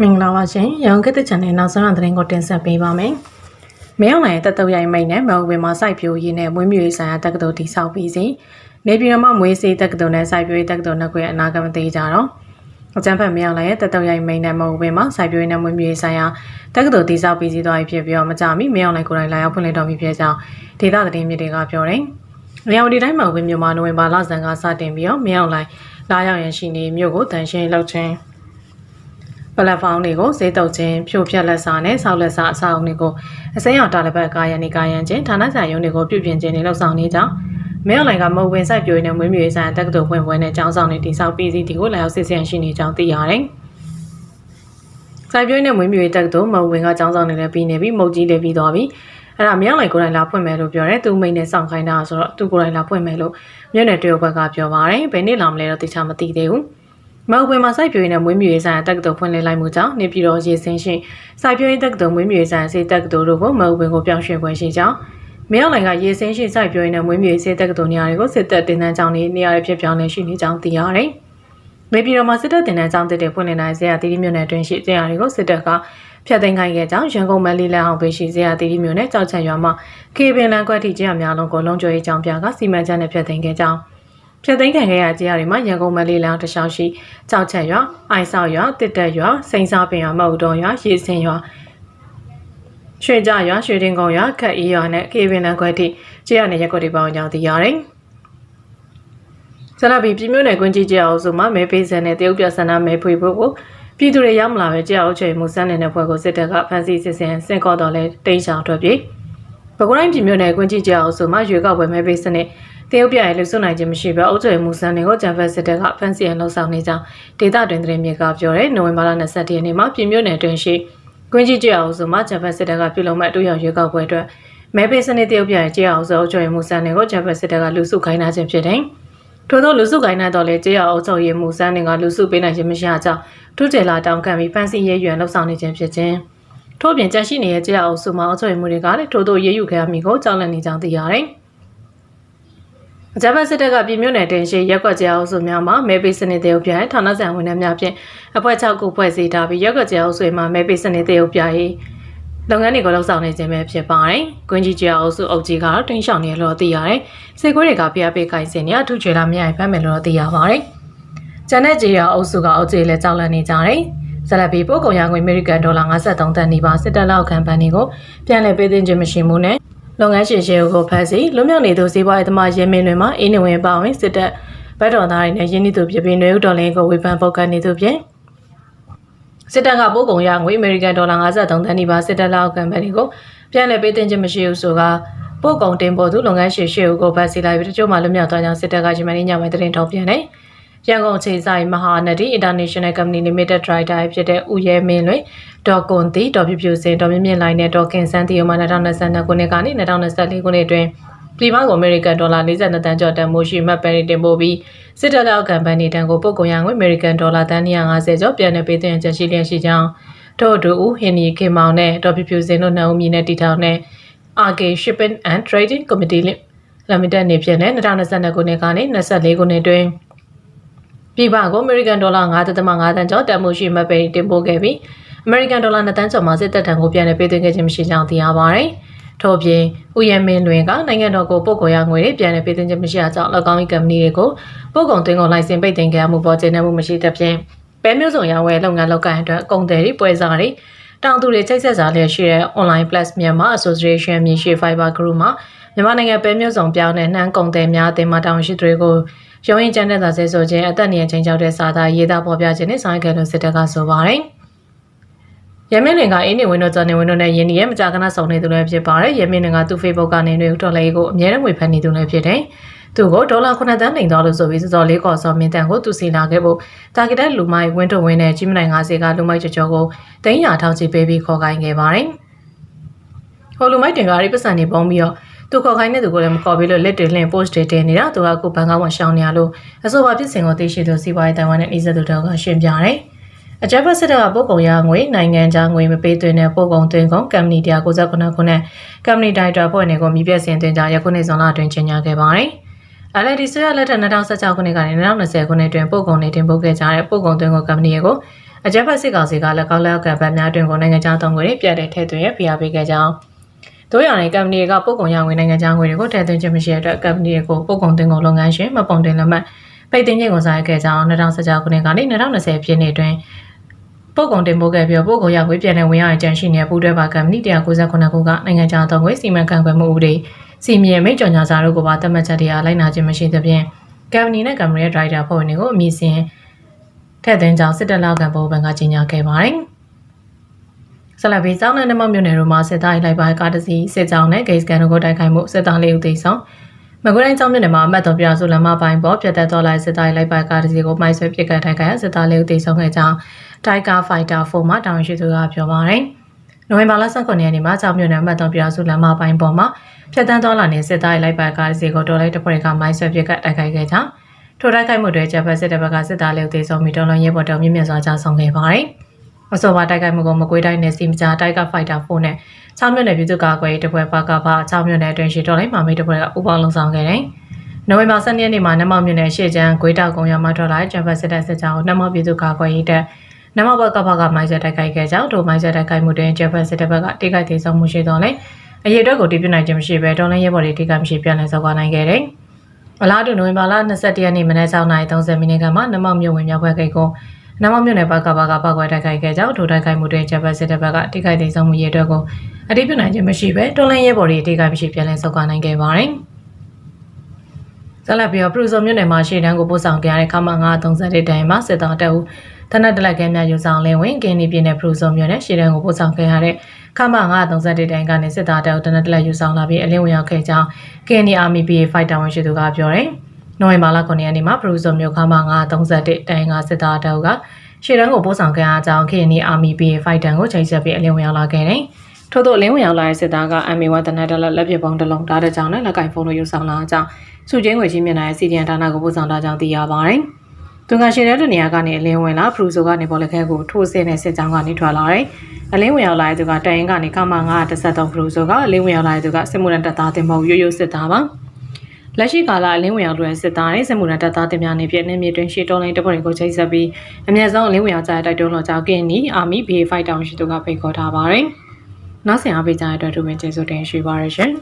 မင်္ဂလာပါရှင်။ရောင်ကစ်တဲ့ channel နောက်ဆုံးရသတင်းကိုတင်ဆက်ပေးပါမယ်။မင်းအောင်လိုင်ရဲ့တက်တုတ်ရိုင်မိတ်နဲ့မော်ဝင်းမှာစိုက်ပျိုးရေးနဲ့မွေးမြူရေးဆိုင်ရာတက္ကသိုလ်တည်ဆောက်ပြီးစီနေပြည်တော်မှာမွေးစေးတက္ကသိုလ်နဲ့စိုက်ပျိုးရေးတက္ကသိုလ်နှစ်ခုရဲ့အနာဂတ်မသေးကြတော့အကြံဖတ်မင်းအောင်လိုင်ရဲ့တက်တုတ်ရိုင်မိတ်နဲ့မော်ဝင်းမှာစိုက်ပျိုးရေးနဲ့မွေးမြူရေးဆိုင်ရာတက္ကသိုလ်တည်ဆောက်ပြီးစီသွားပြီဖြစ်ပြီးတော့မကြမီမင်းအောင်လိုင်ကိုယ်တိုင်လာရောက်ဖွင့်လှစ်တော်မူဖြစ်ကြောင်းဒေသသတင်းမြစ်တွေကပြောတယ်။လျော်ဒီတိုင်းမှာဝင်းမြို့မှာနိုဝင်ဘာလဆန်းကစတင်ပြီးတော့မင်းအောင်လိုင်လာရောက်ရန်ရှိနေမြို့ကိုတန်ရှင်းလှုပ်ခြင်း ပလက်ဖောင်းတွေကိုဈေးတုပ်ခြင်းဖြိုဖျက်လက်စာနဲ့ဆောက်လက်စာအဆောက်အအုံတွေကိုအစိမ်းအောင်တာလပတ်ကာယနေကာယံခြင်းဌာနဆိုင်ရုံးတွေကိုပြုပြင်ခြင်းတွေလှုပ်ဆောင်နေကြောင်းမဲအွန်လိုင်းကမုံဝင်စိုက်ပျိုးရေးနဲ့မွေးမြူရေးဆိုင်တက္ကသိုလ်ဖွင့်ပွဲနဲ့ကျောင်းဆောင်တွေတည်ဆောက်ပြီးစီးတီကိုလာရောက်စစ်ဆေးရှိနေကြောင်းသိရတယ်။စိုက်ပျိုးရေးနဲ့မွေးမြူရေးတက္ကသိုလ်မုံဝင်ကကျောင်းဆောင်တွေလည်းပြီးနေပြီမုတ်ကြီးလည်းပြီးသွားပြီ။အဲ့ဒါမြောက်လိုက်ကိုယ်တိုင်လာဖွင့်မယ်လို့ပြောတယ်သူမိန်နဲ့စောင့်ခိုင်းတာဆိုတော့သူကိုယ်တိုင်လာဖွင့်မယ်လို့မြို့နယ်တရုတ်ဘက်ကပြောပါတယ်ဘယ်နေ့လာမလဲတော့သိချာမသိသေးဘူး။ မောက်ပွင့်မှာစိုက်ပျိုးရေးနဲ့မွေးမြူရေးဆိုင်ရာတက္ကသိုလ်ဖွင့်လှစ်လိုက်မှုကြောင့်နေပြည်တော်ရေစင်းရှိစိုက်ပျိုးရေးတက္ကသိုလ်မွေးမြူရေးဆိုင်ရာစေတက္ကသိုလ်တို့ကိုမောက်ပွင့်ကိုပြောင်းရွှေ့ခွင့်ရှိကြောင်းမြောက်နိုင်ငံရေစင်းရှိစိုက်ပျိုးရေးနဲ့မွေးမြူရေးစေတက္ကသိုလ်နေရာတွေကိုစစ်တပ်တင်တန်းကျောင်းတွေနေရာတွေဖြစ်ပြောင်းလဲရှိနေကြောင်းသိရတယ်။နေပြည်တော်မှာစစ်တပ်တင်တန်းကျောင်းတွေဖွင့်လှစ်နိုင်စေရတီတီမြို့နယ်တွင်ရှိနေရာတွေကိုစစ်တပ်ကဖျက်သိမ်းခိုင်းခဲ့ကြောင်းရန်ကုန်မန္တလေးလမ်းအောင်ပေးရှိစေရတီတီမြို့နယ်ကြောက်ချံရွာမှာကေပင်လန်ကွက်တီကျင်းအများလုံးကိုလုံးကျော်ရေးကြောင်းပြကစီမံချက်နဲ့ဖျက်သိမ်းခဲ့ကြောင်း ဖြတ်သိမ်းခံခဲ့ရကြေးရတွေမှာရန်ကုန်မလေးလောင်တခြားရှိကြောက်ချက်ရွာအိုင်ဆောက်ရွာတစ်တက်ရွာစိန်စားပင်ရွာမဟုတ်တော်ရွာရေစင်ရွာရွှေကြရွာရွှေတင်ကုန်းရွာခက်အေးရွာနဲ့ကေဗင်လန်ခွဲတိကြေးရနဲ့ရက်ွက်တွေပေါင်းကြောင်းသိရတယ်ဆလာဘီပြည်မြို့နယ်ကွင်းကြီးကြေးအောင်ဆိုမှမဲပေးစံနဲ့တရုတ်ပြဆန္ဒမဲဖွေဖို့ကိုပြည်သူတွေရောက်မလာပဲကြေးအောင်ချွေမှုစန်းနေတဲ့ဖွဲ့ကိုစစ်တပ်ကဖမ်းဆီးစစ်ဆင်စင်ကော့တော်လဲတိန့်ချောင်ထွက်ပြေးဘကုတိုင်းပြည်မြို့နယ်ကွင်းကြီးကြေးအောင်ဆိုမှရွေကောက်ပွဲမဲပေးစနစ် တရုတ်ပြည်ရဲ့လူစွနိုင်ခြင်းမရှိဘဲအုပ်ချုပ်မှုစံတွေကိုဂျန်ဖက်စစ်တပ်ကဖန်စီရန်လှုပ်ဆောင်နေကြောင်းဒေတာတွင်သတင်းမြေကပြောတယ်နိုဝင်ဘာလ22ရက်နေ့မှာပြည်မြို့နယ်တွင်ရှိကွင်းကြီးကြေးအောင်စုမှာဂျန်ဖက်စစ်တပ်ကပြုလုပ်မဲ့အတူရောက်ရွေးကောက်ပွဲအတွက်မဲပေးစနစ်တရုတ်ပြည်ရဲ့ကြေးအောင်စုအုပ်ချုပ်မှုစံတွေကိုဂျန်ဖက်စစ်တပ်ကလူစုခိုင်းထားခြင်းဖြစ်တယ်ထို့သောလူစုကိုင်းနိုင်တော့လေကြေးရအုပ်ချုပ်ရေးမှုစန်းတွေကလူစုပေးနိုင်ခြင်းမရှိကြောင်းထုကျဲလာတောင်းခံပြီးဖန်စီရဲရွယ်လှုပ်ဆောင်နေခြင်းဖြစ်ခြင်းထို့ပြင်ကြန့်ရှိနေတဲ့ကြေးရအုပ်စုမှာအုပ်ချုပ်ရေးမှုတွေကလည်းထို့သောရေးယူခဲ့ရမိကိုကြောက်လန့်နေကြောင်းသိရတယ်။ အကြမ်းဖက်စစ်တပ်ကပြည်မြို့နယ်တင်ရှိရက်ွက်ကြောင်စုများမှာမဲပေးစနစ်တရုပ်ပြိုင်ဌာနဆိုင်ဝန်ထမ်းများဖြင့်အဖွဲ့6ခုဖွဲ့စည်းထားပြီးရက်ွက်ကြောင်စုမှာမဲပေးစနစ်တရုပ်ပြိုင်လုပ်ငန်းတွေကိုလှုပ်ဆောင်နေခြင်းပဲဖြစ်ပါတယ်။ကွင်းကြီးကျောင်စုအုပ်ကြီးကတော့တင်းရှောင်နေလို့သိရတယ်။စေခွေးတွေကဖျားပေးခိုင်းစင်နေအထူးကျွေလာမြိုင်ဖမ်းမယ်လို့သိရပါတယ်။ကျန်တဲ့ကြီးရအုပ်စုကအုပ်ကြီးလည်းကြောက်လန့်နေကြတယ်။ဇလပီပို့ကုန်ရငွေအမေရိကန်ဒေါ်လာ53တန်နီပါစစ်တပ်လောက်ခံပန်းတွေကိုပြန်လည်ပေးသွင်းခြင်းမရှိမှုနဲ့ လုပ်ငန်းရှင်ရှယ်ကိုဖမ်းဆီးလွတ်မြောက်နေသူဈေးပွားရေးသမားရဲမင်းတွေမှာအင်းနေဝင်ပါဝင်စစ်တပ်ဗတ်တော်သားတွေနဲ့ရင်းနှီးသူပြည်ပင်းတွေဥတော်လင်းကိုဝေဖန်ပုတ်ကန်နေသူပြင်စစ်တပ်ကပို့ကုန်ရငွေအမေရိကန်ဒေါ်လာ53သန်းနီးပါးစစ်တပ်လောက်ကန်ပန်တွေကိုပြန်လည်ပေးသွင်းခြင်းမရှိဘူးဆိုကပို့ကုန်တင်ပို့သူလုပ်ငန်းရှင်ရှယ်ကိုဖမ်းဆီးလိုက်ပြီးတချို့မှလွတ်မြောက်သွားကြောင်းစစ်တပ်ကဂျမနီညမှာသတင်းထုတ်ပြန်တယ်။ ရန်ကုန်ချိန်ဆိုင်မဟာနဒီ International Company Limited Director ဖြစ်တဲ့ဦးရဲမင်းလွင်ဒေါ်ကွန်တီဒေါ်ပြပြစင်ဒေါ်မြင့်မြင့်လိုင်းနဲ့ဒေါ်ခင်စန်းတီယိုမ2022ခုနှစ်ကနေ2024ခုနှစ်အတွင်းပြည်ပကိုအမေရိကန်ဒေါ်လာ42တန်းကျော်တန်မိုးရှိမှတ်ပန်တင်ပို့ပြီးစစ်တပ်လောက်ကန်ပန်နေတန်ကိုပုတ်ကုန်ရငွေအမေရိကန်ဒေါ်လာတန်း250ကျော်ပြန်လည်ပေးသွင်းချက်ရှိလျက်ရှိကြောင်းတို့တို့ဦးဟင်နီခေမောင်နဲ့ဒေါ်ပြပြစင်တို့နှစ်ဦးမြင်နဲ့တီထောင်နဲ့ RK Shipping and Trading Committee Limited နေဖြစ်တဲ့2022ခုနှစ်ကနေ24ခုနှစ်အတွင်း ပြည်ပကိုအမေရိကန်ဒေါ်လာ9.5တန်ကျော်တန်မှုရှိမှတ်ပေတင်ပို့ခဲ့ပြီးအမေရိကန်ဒေါ်လာ2တန်းကျော်မှစစ်တပ်ထံကိုပြန်လည်ပေးသွင်းခဲ့ခြင်းမရှိကြောင်းသိရပါတယ်။ထို့ပြင်ဥယျာဉ်မင်းလွင်ကနိုင်ငံတော်ကိုပို့ကုန်ရငွေတွေပြန်လည်ပေးသွင်းခြင်းမရှိကြောင်း၎င်း၏ကမ္ပဏီတွေကိုပို့ကုန်သွင်းကုန်လိုင်စင်ပိတ်သိမ်းခဲ့မှုပေါ်ကျင်းမှုမရှိသဖြင့်ပဲမျိုးစုံရဝယ်လုပ်ငန်းလုပ်ကိုင်အတွက်ကုန်တယ်တွေပွဲစားတွေတောင်သူတွေချိတ်ဆက်စားလျက်ရှိတဲ့ Online Plus Myanmar Association မြေရှိ Fiber Group မှာမြန်မာနိုင်ငံပဲမျိုးစုံပြောင်းတဲ့နှမ်းကုန်တယ်များအသင်းမှတောင်ရှိတွေကို ရုံးရင်ကျန်းတဲ့သာဆဲဆိုခြင်းအသက်နေရချင်းကြောက်တဲ့စာသားရေးသားပေါ်ပြခြင်းနဲ့ဆောင်ရွက်ခဲ့လို့စစ်တပ်ကဆိုပါတယ်။ရမင်းလင်ကအင်းနေဝင်းတို့ကျော်နေဝင်းတို့နဲ့ယင်းဒီရဲ့မကြာခဏဆုံနေသူလည်းဖြစ်ပါတယ်။ရမင်းလင်ကသူ့ Facebook ကနေတွေတော်လေးကိုအမြဲတမ်းဝေဖန်နေသူလည်းဖြစ်တယ်။သူကိုဒေါ်လာ9တန်းနေတော့လို့ဆိုပြီးစော်လေးကော်စော်မင်းတန်ကိုသူစီလာခဲ့ဖို့တာဂက်တက်လူမိုက်ဝင်းတို့ဝင်းနဲ့ကြီးမနိုင်50ကလူမိုက်ကြော်ကြော်ကိုတင်းရထောင်ချပေးပြီးခေါ်ခိုင်းခဲ့ပါတယ်။ဟိုလူမိုက်တင်ကားရီပတ်စံနေပုံးပြီးတော့ သူခေါ်ခိုင်းတဲ့သူကိုလည်းမခေါ်ပြီးလို့လက်တွေလှင့် post တွေတင်နေတာသူကကိုဘန်ကောင်းမှာရှောင်းနေရလို့အဆိုပါဖြစ်စဉ်ကိုသိရှိသူစီးပွားရေးတိုင်ဝမ်နဲ့နှိစက်သူတို့ကရှင်းပြတယ်။အကြမ်းဖက်စစ်တပ်ကပို့ကုန်ရငွေနိုင်ငံခြားငွေမပေးသွင်းတဲ့ပို့ကုန်သွင်းကုန်ကမ္ပဏီ198ခုနဲ့ကမ္ပဏီဒိုင်တာဖွဲ့နေကိုမြည်ပြည့်စင်တင်ကြရခုနှစ်ဇွန်လအတွင်းကြီးညာခဲ့ပါတယ်။ LD ဆွေရလက်ထက်2016ခုနှစ်ကနေ2020ခုနှစ်အတွင်းပို့ကုန်နေတင်ပို့ခဲ့ကြတဲ့ပို့ကုန်သွင်းကုန်ကမ္ပဏီကိုအကြမ်းဖက်စစ်ကောင်စီကလည်းကောက်လက်ကံပတ်များတွင်ကိုနိုင်ငံခြားသုံးငွေတွေပြတ်တဲ့ထည့်သွင်းရဖိအားပေးခဲ့ကြောင်း တို့ရတဲ့ကမ္ပဏီကပို့ကုန်ရငွေနိုင်ငံခြားငွေတွေကိုထည့်သွင်းခြင်းမရှိတဲ့အတွက်ကမ္ပဏီတွေကိုပို့ကုန်တင်ကုန်လုပ်ငန်းရှင်မပုံတင်လက်မှတ်ပိတ်သိမ်းခြင်းကိုဆိုင်ခဲ့ကြောင်း2016ခုနှစ်ကနေ2020ပြည့်နှစ်အတွင်းပို့ကုန်တင်ပို့ခဲ့ပြီးပို့ကုန်ရငွေပြန်လည်ဝင်ရောက်ကြန့်ရှိနေတဲ့ပူးတွဲပါကမ္ပဏီ198ခုကနိုင်ငံခြားသုံးငွေစီမံခန့်ခွဲမှုဥပဒေစီမံမိတ်ကြော်ညာစာတို့ကိုပါသတ်မှတ်ချက်တွေအားလိုက်နာခြင်းမရှိသဖြင့်ကမ္ပဏီနဲ့ကမ္ပဏီရဲ့ဒရိုက်တာဖွဲ့ဝင်တွေကိုအမည်စင်ထည့်သွင်းကြောင်းစစ်တပ်လောက်ကံပေါ်ဘန်ကကြေညာခဲ့ပါတယ်။ ဆလဘီစောင်းနဲ့နမမြို့နယ်တို့မှာစစ်သားလိုက်ပါကားတစ်စီးစစ်ကြောင်းနဲ့ဂိတ်စကန်တို့ကိုတိုက်ခိုက်မှုစစ်သားလေးဦးသိဆောင်မကွေးတိုင်းကျောင်းမြို့နယ်မှာအမတ်တော်ပြဆိုလမ်းမပိုင်းပေါ်ပြတ်သက်သွားလိုက်စစ်သားလိုက်ပါကားတစ်စီးကိုမိုက်ဆွဲပစ်ခတ်တိုက်ခိုက်စစ်သားလေးဦးသိဆောင်ခဲ့ကြောင်း Tiger Fighter 4မှာတောင်ရှိသူကပြောပါတယ်။နိုဝင်ဘာလ19ရက်နေ့မှာကျောင်းမြို့နယ်အမတ်တော်ပြဆိုလမ်းမပိုင်းပေါ်မှာဖြတ်တန်းသွားလာနေစစ်သားလိုက်ပါကားတစ်စီးကိုတော်လိုက်တစ်ဖွဲ့ကမိုက်ဆွဲပစ်ခတ်တိုက်ခိုက်ခဲ့ကြောင်းထိုတိုက်ခိုက်မှုတွေဂျပန်စစ်တပ်ဘက်ကစစ်သားလေးဦးသိဆောင်ပြီးတော်လွန်ရဲဘော်တော်မြင့်မြတ်စွာကြားဆောင်ခဲ့ပါတယ်။ အဆိုပါတိုက်ခိုက်မှုကိုမကွေးတိုင်းနယ်စီမကြား Tiger Fighter 4နဲ့ချောင်းမြို့နယ်ပြည်သူ့ကာကွယ်ရေးတပ်ဖွဲ့ပါကပါချောင်းမြို့နယ်အတွင်းရှိတော်လိုက်မာမိတ်တပ်ဖွဲ့ကဥပအောင်လုံဆောင်ခဲ့တယ်။နိုဝင်ဘာ12ရက်နေ့မှာနမောက်မြို့နယ်ရှေ့ချမ်းဂွေးတောက်ကုန်းရွာမှာထွက်လာတဲ့ဂျပန်စစ်တပ်စစ်ကြောင်းကိုနမောက်ပြည်သူ့ကာကွယ်ရေးတပ်နမောက်ဘက်ကဘကမိုင်းဆက်တိုက်ခိုက်ခဲ့ကြောင်းတို့မိုင်းဆက်တိုက်ခိုက်မှုတွင်ဂျပန်စစ်တပ်ဘက်ကတိခိုက်သေးဆုံးမှုရှိတော်လဲအရေးအတွက်ကိုတည်ပြနိုင်ခြင်းမရှိဘဲတော်လိုင်းရဲဘော်တွေတိခိုက်မရှိပြန်လည်စောက်ကားနိုင်ခဲ့တယ်။အလားတူနိုဝင်ဘာလ22ရက်နေ့မနက်6:30မိနစ်ကမှနမောက်မြို့ဝင်မြောက်ဘက်ကိတ်ကိုန မောက်မြို့နယ်ဘက်ကဘကပောက်ကွဲတိုက်ခိုက်ခဲ့ကြောင်းထိုတိုက်ခိုက်မှုတွင်ဂျပန်စစ်တပ်ဘက်ကတိခိုက်သေးဆုံးမှုရေးအတွက်ကိုအတိပြနိုင်ခြင်းမရှိဘဲတော်လိုင်းရဲဘော်တွေတိခိုက်မရှိပြန်လည်စောက်ကားနိုင်ခဲ့ပါတယ်။ဆက်လက်ပြီးတော့ပရူဇုံမြို့နယ်မှာရှေ့တန်းကိုပို့ဆောင်ခဲ့ရတဲ့ခမ931တိုင်မှာစစ်သားတပ်ဦးတနက်တလက်ကဲများယူဆောင်လင်းဝင်ကင်းဒီပြည်နယ်ပရူဇုံမြို့နယ်ရှေ့တန်းကိုပို့ဆောင်ခဲ့ရတဲ့ခမ931တိုင်ကနေစစ်သားတပ်ဦးတနက်တလက်ယူဆောင်လာပြီးအလင်းဝင်ရောက်ခဲ့ကြောင်းကင်းဒီ Army PA Fighter ဝန်ရှိသူကပြောတယ်။ နိုဝင်ဘာလ9ရက်နေ့မှာပရူဇုံမြို့ခမ931တိုင်ကစစ်သားတပ်ဦးကရှေ့တန်းကိုပို့ဆောင်ခဲ့ရကြောင်းကင်းဒီ Army PA Fighter ကိုချိန်ဆက်ပြီးအလင်းဝင်ရောက်လာခဲ့တယ်။ထို့သောလင်းဝင်ရောက်လာတဲ့စစ်သားက MA1 တနက်တလက်လက်ပစ်ပုံတစ်လုံးတားတဲ့ကြောင်းနဲ့လက်ကင်ဖုန်းတို့ယူဆောင်လာကြောင်းစုချင်းငွေချင်းမျက်နှာရဲ့စီဒီယန်ဌာနကိုပို့ဆောင်တာကြောင့်သိရပါတယ်။သူကရှေ့တဲ့နေရာကနေအလင်းဝင်လာဖရူဆိုကနေပေါ်လက်ခဲကိုထိုးဆင်းတဲ့စစ်ကြောင်းကနေထွက်လာတယ်။အလင်းဝင်ရောက်လာတဲ့သူကတိုင်ရင်ကနေကမ913ဖရူဆိုကအလင်းဝင်ရောက်လာတဲ့သူကစစ်မှုရန်တပ်သားတင်မဟုတ်ရိုးရိုးစစ်သားပါ။ လက်ရှိကာလအလင်းဝင်ရောက်လွယ်စစ်သားနဲ့စစ်မှုရန်တပ်သားတင်များနေပြည့်နေမြေတွင်ရှီတော်လိုင်းတပ်ဖွဲ့တွေကိုချိတ်ဆက်ပြီးအမြင့်ဆုံးအလင်းဝင်ရောက်ကြတဲ့တိုက်တွန်းတော်ကြောင့်ကင်းနီအာမီ BA5 တောင်ရှိသူကဖိတ်ခေါ်ထားပါတယ်။နောက်ဆင်အားပေးကြတဲ့အတွက်သူမင်းကျေးဇူးတင်ရှိပါရရှင်။